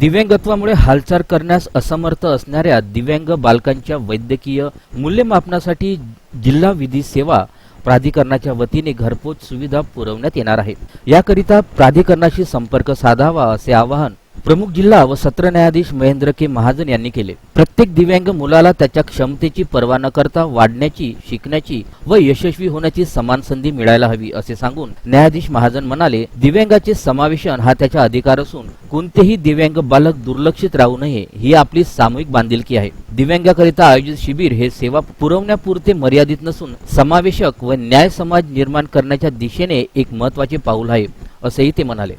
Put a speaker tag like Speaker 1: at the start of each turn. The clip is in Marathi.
Speaker 1: दिव्यांगत्वामुळे हालचाल करण्यास असमर्थ असणाऱ्या दिव्यांग बालकांच्या वैद्यकीय मूल्यमापनासाठी जिल्हा विधी सेवा प्राधिकरणाच्या वतीने घरपोच सुविधा पुरवण्यात येणार आहे. याकरिता प्राधिकरणाशी संपर्क साधावा असे आवाहन प्रमुख जिल्हा व सत्र न्यायाधीश महेंद्र के महाजन यांनी केले. प्रत्येक दिव्यांग मुलाला त्याच्या क्षमतेची पर्वा न करता वाढण्याची शिकण्याची व यशस्वी होण्याची समान संधी मिळायला हवी असे सांगून न्यायाधीश महाजन म्हणाले दिव्यांगाचे समावेशन हा त्याचा अधिकार असून कोणतेही दिव्यांग बालक दुर्लक्षित राहू नये ही आपली सामूहिक बांधिलकी आहे. दिव्यांगाकरिता आयोजित शिबिर हे सेवा पुरवण्यापुरते मर्यादित नसून समावेशक व न्याय समाज निर्माण करण्याच्या दिशेने एक महत्त्वाचे पाऊल आहे असेही ते म्हणाले.